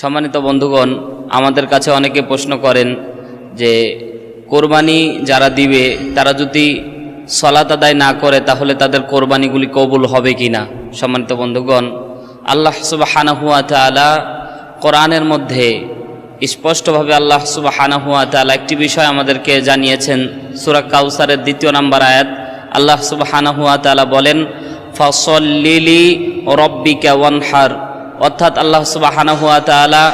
সম্মানিত বন্ধুগণ, আমাদের কাছে অনেকে প্রশ্ন করেন যে, কোরবানি যারা দিবে, তারা যদি সলাত আদায় না করে, তাহলে তাদের কোরবানিগুলি কবুল হবে কি না সম্মানিত বন্ধুগণ, আল্লাহ সুবাহানাহুয়া তালা কোরআনের মধ্যে স্পষ্টভাবে আল্লাহ সুবাহানাহুয়া তালা একটি বিষয় আমাদেরকে জানিয়েছেন, সুরা কাউসারের দ্বিতীয় নাম্বার আয়াত। আল্লাহ সুবাহানাহুয়া তালা বলেন, ফসল্লিলি রব্বিকা ওয়ানহার। অর্থাৎ আল্লাহ সুবাহানা হুয়া তালা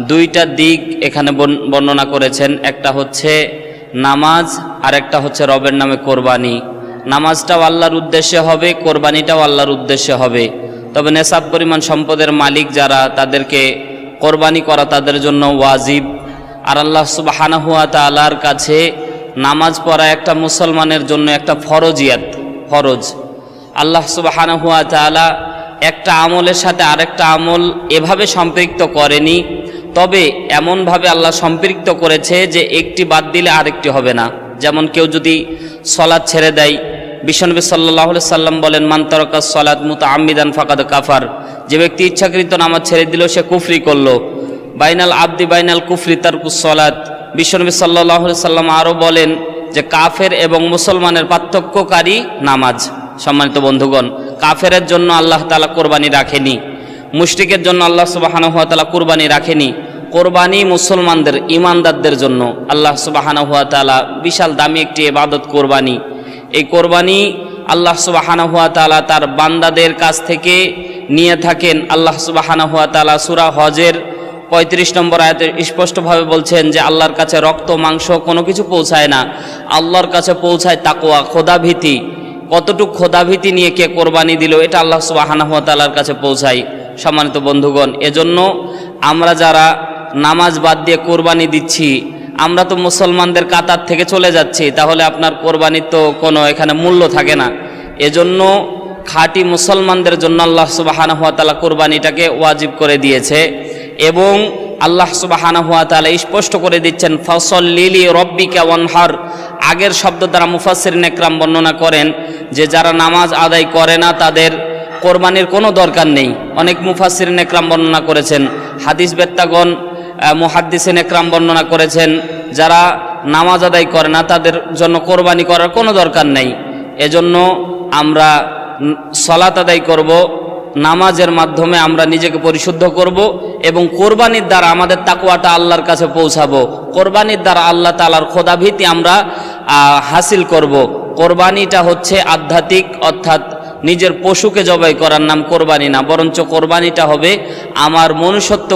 দুইটা দিক এখানে বর্ণ- বর্ণনা করেছেন। একটা হচ্ছে নামাজ আর একটা হচ্ছে রবের নামে কোরবানি। নামাজটাও আল্লাহর উদ্দেশ্যে হবে, কোরবানিটাও আল্লাহর উদ্দেশ্যে হবে। তবে নেশাব পরিমাণ সম্পদের মালিক যারা, তাদেরকে কোরবানি করা তাদের জন্য ওয়াজিব। আর আল্লাহ সুবাহানা হুয়া তালার কাছে নামাজ পড়া একটা মুসলমানের জন্য একটা ফরজিয়াত, ফরজ। আল্লাহ সুবাহানা হুয়া তালা একটা আমলের সাথে আরেকটা আমল এভাবে সম্পৃক্ত করেনি, তবে এমনভাবে আল্লাহ সম্পৃক্ত করেছে যে একটি বাদ দিলে আরেকটি হবে না। যেমন কেউ যদি সলাদ ছেড়ে দেয়, বিশ্বনবী সাল্লাহ সাল্লাম বলেন মান্তরকা সলাদ মুতা আমিদান ফাকাদ কাফার। যে ব্যক্তি ইচ্ছাকৃত নামাজ ছেড়ে দিল, সে কুফরি করল। বাইনাল আব্দি বাইনাল কুফরি তারকুস সলাদ বিশ্বনবী সাল্লাহ সাল্লাম আরও বলেন যে, কাফের এবং মুসলমানের পার্থক্যকারী নামাজ। সম্মানিত বন্ধুগণ, কাফেরের জন্য আল্লাহ তালা কোরবানি রাখেনি, মুশরিকের জন্য আল্লাহ সুবাহানা হুয়া তালা কোরবানি রাখেনি, কোরবানি মুসলমানদের ইমানদারদের জন্য আল্লাহ সুবাহানা হুয়া তালা বিশাল দামি একটি এবাদত কোরবানি। এই কোরবানি আল্লাহ সুবাহানা হুয়া তালা তার বান্দাদের কাছ থেকে নিয়ে থাকেন। আল্লাহ সুবাহানা হুয়া তালা সুরা হজের পঁয়ত্রিশ নম্বর আয়াতে স্পষ্টভাবে বলছেন যে, আল্লাহর কাছে রক্ত, মাংস কোনো কিছু পৌঁছায় না। আল্লাহর কাছে পৌঁছায় তাকোয়া খোদাভীতি। কতটুক খোদাভীতি নিয়ে কে কোরবানি দিল, এটা আল্লাহ সুবাহানাহতালার কাছে পৌঁছায় সম্মানিত বন্ধুগণ, এজন্য আমরা যারা নামাজ বাদ দিয়ে কোরবানি দিচ্ছি, আমরা তো মুসলমানদের কাতার থেকে চলে যাচ্ছি, তাহলে আপনার কোরবানির তো কোনো এখানে মূল্য থাকে না। এজন্য খাঁটি মুসলমানদের জন্য আল্লাহ সুবাহানা হাত তালা কোরবানিটাকে ওয়াজিব করে দিয়েছে এবং আল্লাহ সুবাহানা হাত তালা স্পষ্ট করে দিচ্ছেন ফসল লিলি রব্বিকা ওয়ানহার। আগের শব্দ দ্বারা মুফাসির নেকরাম বর্ণনা করেন যে যারা নামাজ আদায় করে না, তাদের কোরবানির কোনো দরকার নেই। অনেক মুফাসির নেকরাম বর্ণনা করেছেন। হাদিস বেত্তাগণ মুহাদ্দিসিন একরাম বর্ণনা করেছেন, যারা নামাজ আদায় করে না, তাদের জন্য কোরবানি করার কোনো দরকার নেই। এজন্য আমরা সলাত আদায় করব, নামাজের মাধ্যমে আমরা নিজেকে পরিশুদ্ধ করব এবং কোরবানির দ্বারা আমাদের তাকুয়াটা আল্লাহর কাছে পৌঁছাবো। কোরবানির দ্বারা আল্লাহ তালার খোদাভীতি আমরা হাসিল করব। কোরবানিটা হচ্ছে আধ্যাত্মিক, অর্থাৎ নিজের পশুকে জবাই করার নাম কোরবানি না, বরঞ্চ কোরবানিটা হবে আমার মনুষ্যত্ব